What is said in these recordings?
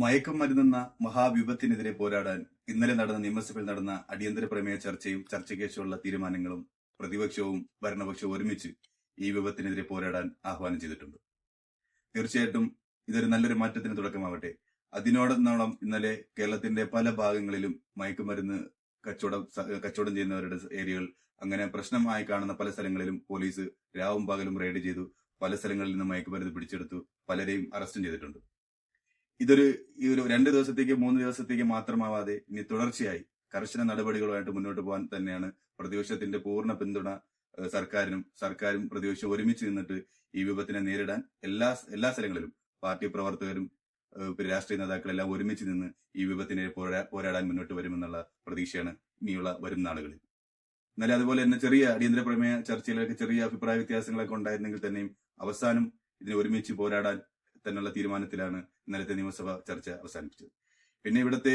മയക്കുമരുന്നെന്ന മഹാവിപത്തിനെതിരെ പോരാടാൻ ഇന്നലെ നടന്ന നിയമസഭയിൽ നടന്ന അടിയന്തര പ്രമേയ ചർച്ചയും ചർച്ചയ്ക്ക് ശേഷമുള്ള തീരുമാനങ്ങളും പ്രതിപക്ഷവും ഭരണപക്ഷവും ഒരുമിച്ച് ഈ വിപത്തിനെതിരെ പോരാടാൻ ആഹ്വാനം ചെയ്തിട്ടുണ്ട്. തീർച്ചയായിട്ടും ഇതൊരു നല്ലൊരു മാറ്റത്തിന് തുടക്കമാവട്ടെ. അതിനോടൊന്നോളം ഇന്നലെ കേരളത്തിന്റെ പല ഭാഗങ്ങളിലും മയക്കുമരുന്ന് കച്ചവടം കച്ചവടം ചെയ്യുന്നവരുടെ ഏരിയകൾ അങ്ങനെ പ്രശ്നമായി കാണുന്ന പല സ്ഥലങ്ങളിലും പോലീസ് രാവും പകലും റെയ്ഡ് ചെയ്തു. പല സ്ഥലങ്ങളിൽ നിന്ന് മയക്കുമരുന്ന് പിടിച്ചെടുത്തു. പലരെയും അറസ്റ്റും ചെയ്തിട്ടുണ്ട്. ഇതൊരു ഈ ഒരു രണ്ട് ദിവസത്തേക്ക് മൂന്ന് ദിവസത്തേക്ക് മാത്രമാവാതെ ഇനി തുടർച്ചയായി കർശന നടപടികളുമായിട്ട് മുന്നോട്ട് പോകാൻ തന്നെയാണ് പ്രതിപക്ഷത്തിന്റെ പൂർണ പിന്തുണ സർക്കാരിനും സർക്കാരും പ്രതിപക്ഷം ഒരുമിച്ച് നിന്നിട്ട് ഈ വിപത്തിനെ നേരിടാൻ എല്ലാ എല്ലാ സ്ഥലങ്ങളിലും പാർട്ടി പ്രവർത്തകരും രാഷ്ട്രീയ നേതാക്കളെല്ലാം ഒരുമിച്ച് നിന്ന് ഈ വിപത്തിനെ പോരാ- പോരാടാൻ മുന്നോട്ട് വരുമെന്നുള്ള പ്രതീക്ഷയാണ് ഇനിയുള്ള വരും നാളുകളിൽ. എന്നാലും അതുപോലെ തന്നെ ചെറിയ അടിയന്തര പ്രമേയ ചർച്ചയിലൊക്കെ ചെറിയ അഭിപ്രായ വ്യത്യാസങ്ങളൊക്കെ ഉണ്ടായിരുന്നെങ്കിൽ തന്നെയും അവസാനം ഇതിനെ ഒരുമിച്ച് പോരാടാൻ തന്നെയുള്ള തീരുമാനത്തിലാണ് ഇന്നലത്തെ നിയമസഭ ചർച്ച അവസാനിപ്പിച്ചത്. പിന്നെ ഇവിടുത്തെ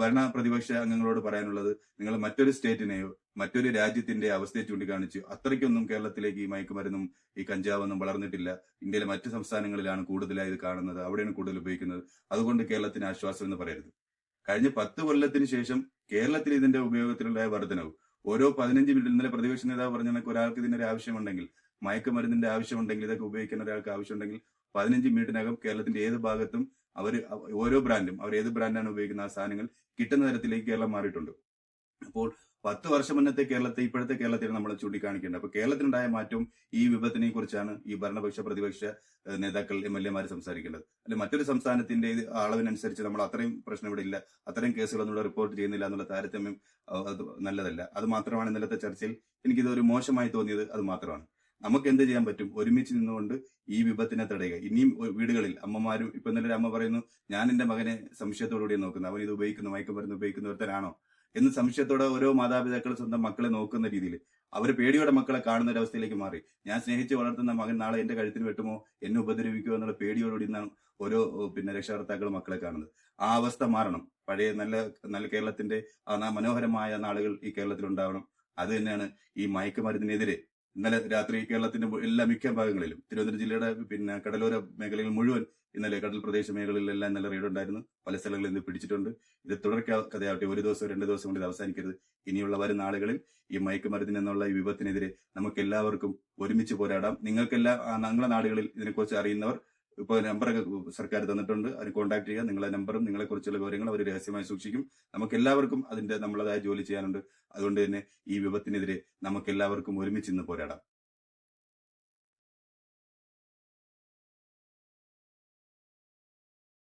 ഭരണ പ്രതിപക്ഷ അംഗങ്ങളോട് പറയാനുള്ളത് നിങ്ങൾ മറ്റൊരു സ്റ്റേറ്റിനെയോ മറ്റൊരു രാജ്യത്തിന്റെ അവസ്ഥയെ ചൂണ്ടിക്കാണിച്ച് അത്രയ്ക്കൊന്നും കേരളത്തിലേക്ക് ഈ മയക്കുമരുന്നും ഈ കഞ്ചാവൊന്നും വളർന്നിട്ടില്ല. ഇന്ത്യയിലെ മറ്റ് സംസ്ഥാനങ്ങളിലാണ് കൂടുതലായി ഇത് കാണുന്നത് അവിടെയാണ് കൂടുതൽ ഉപയോഗിക്കുന്നത്. അതുകൊണ്ട് കേരളത്തിന് ആശ്വാസം എന്ന് പറയരുത്. കഴിഞ്ഞ പത്ത് കൊല്ലത്തിന് ശേഷം കേരളത്തിൽ ഇതിന്റെ ഉപയോഗത്തിലുണ്ടായ വർധനവ്. ഓരോ പതിനഞ്ച് മിനിറ്റ് ഇന്നലെ പ്രതിപക്ഷ നേതാവ് പറഞ്ഞ ഒരാൾക്ക് ഇതിന്റെ ആവശ്യമുണ്ടെങ്കിൽ മയക്കുമരുന്നിന്റെ ആവശ്യമുണ്ടെങ്കിൽ ഇതൊക്കെ ഉപയോഗിക്കുന്ന ഒരാൾക്ക് ആവശ്യമുണ്ടെങ്കിൽ പതിനഞ്ച് മിനിറ്റിനകം കേരളത്തിന്റെ ഏത് ഭാഗത്തും അവർ ഓരോ ബ്രാൻഡും അവർ ഏത് ബ്രാൻഡാണ് ഉപയോഗിക്കുന്ന ആ സാധനങ്ങൾ കിട്ടുന്ന തരത്തിലേക്ക് കേരളം മാറിയിട്ടുണ്ട്. അപ്പോൾ പത്ത് വർഷം മുന്നത്തെ കേരളത്തെ ഇപ്പോഴത്തെ കേരളത്തിൽ നമ്മൾ ചൂണ്ടിക്കാണിക്കേണ്ടത് അപ്പൊ കേരളത്തിനുണ്ടായ മാറ്റവും ഈ വിപത്തിനെ കുറിച്ചാണ് ഈ ഭരണപക്ഷ പ്രതിപക്ഷ നേതാക്കൾ എം എൽ എമാർ സംസാരിക്കേണ്ടത്. അല്ലെ മറ്റൊരു സംസ്ഥാനത്തിന്റെ അളവിനനുസരിച്ച് നമ്മൾ അത്രയും പ്രശ്നം ഇവിടെ ഇല്ല. അത്രയും കേസുകളൊന്നും ഇവിടെ റിപ്പോർട്ട് ചെയ്യുന്നില്ല എന്നുള്ള താരതമ്യം നല്ലതല്ല. അത് മാത്രമാണ് ഇന്നലത്തെ ചർച്ചയിൽ എനിക്കിത് ഒരു മോശമായി തോന്നിയത്. അത് മാത്രമാണ്. നമുക്ക് എന്ത് ചെയ്യാൻ പറ്റും? ഒരുമിച്ച് നിന്നുകൊണ്ട് ഈ വിപത്തിനെ തടയുക. ഇനിയും വീടുകളിൽ അമ്മമാരും ഇപ്പൊ ഇന്നലെ അമ്മ പറയുന്നു ഞാൻ എന്റെ മകനെ സംശയത്തോടുകൂടി നോക്കുന്നു. അവൻ ഇത് ഉപയോഗിക്കുന്നു. മയക്കുമരുന്ന് ഉപയോഗിക്കുന്ന ഒരുത്തനാണോ? എന്ന് സംശയത്തോടെ ഓരോ മാതാപിതാക്കൾ സ്വന്തം മക്കളെ നോക്കുന്ന രീതിയിൽ അവർ പേടിയോടെ മക്കളെ കാണുന്ന ഒരു അവസ്ഥയിലേക്ക് മാറി. ഞാൻ സ്നേഹിച്ച് വളർത്തുന്ന മകൻ നാളെ എന്റെ കഴുത്തിന് വെട്ടുമോ? എന്നെ ഉപദ്രവിക്കുമോ എന്നുള്ള പേടിയോടുകൂടി നിന്നാണ് ഓരോ പിന്നെ രക്ഷകർത്താക്കൾ മക്കളെ കാണുന്നത്. ആ അവസ്ഥ മാറണം. പഴയ നല്ല നല്ല കേരളത്തിന്റെ മനോഹരമായ നാളുകൾ ഈ കേരളത്തിൽ ഉണ്ടാവണം. അത് തന്നെയാണ് ഈ മയക്കുമരുന്നിനെതിരെ ഇന്നലെ രാത്രി കേരളത്തിന്റെ എല്ലാ മിക്ക ഭാഗങ്ങളിലും. തിരുവനന്തപുരം ജില്ലയുടെ പിന്നെ കടലോര മേഖലകൾ മുഴുവൻ ഇന്നലെ കടൽ പ്രദേശ മേഖലകളിലെല്ലാം ഇന്നലെ റെയ്ഡ് ഉണ്ടായിരുന്നു. പല സ്ഥലങ്ങളിൽ നിന്ന് പിടിച്ചിട്ടുണ്ട്. ഇത് തുടർക്കാ ക- കഥയാവട്ടെ. ഒരു ദിവസം രണ്ട് ദിവസം കൊണ്ട് ഇത് അവസാനിക്കരുത്. ഇനിയുള്ള വരും നാളുകളിൽ ഈ മയക്കുമരുന്നിന് എന്നുള്ള ഈ വിപത്തിനെതിരെ നമുക്ക് എല്ലാവർക്കും ഒരുമിച്ച് പോരാടാം. നിങ്ങൾക്കെല്ലാം ആ ഞങ്ങളുടെ നാടുകളിൽ ഇതിനെക്കുറിച്ച് അറിയുന്നവർ ഇപ്പോൾ നമ്പറൊക്കെ സർക്കാർ തന്നിട്ടുണ്ട്. അതിന് കോൺടാക്ട് ചെയ്യുക. നിങ്ങളുടെ നമ്പറും നിങ്ങളെ കുറിച്ചുള്ള വിവരങ്ങൾ അവർ രഹസ്യമായി സൂക്ഷിക്കും. നമുക്ക് എല്ലാവർക്കും അതിന്റെ നമ്മളതായ ജോലി ചെയ്യാനുണ്ട്. അതുകൊണ്ട് തന്നെ ഈ വിപത്തിനെതിരെ നമുക്ക് എല്ലാവർക്കും ഒരുമിച്ച് ഇന്ന് പോരാടാം.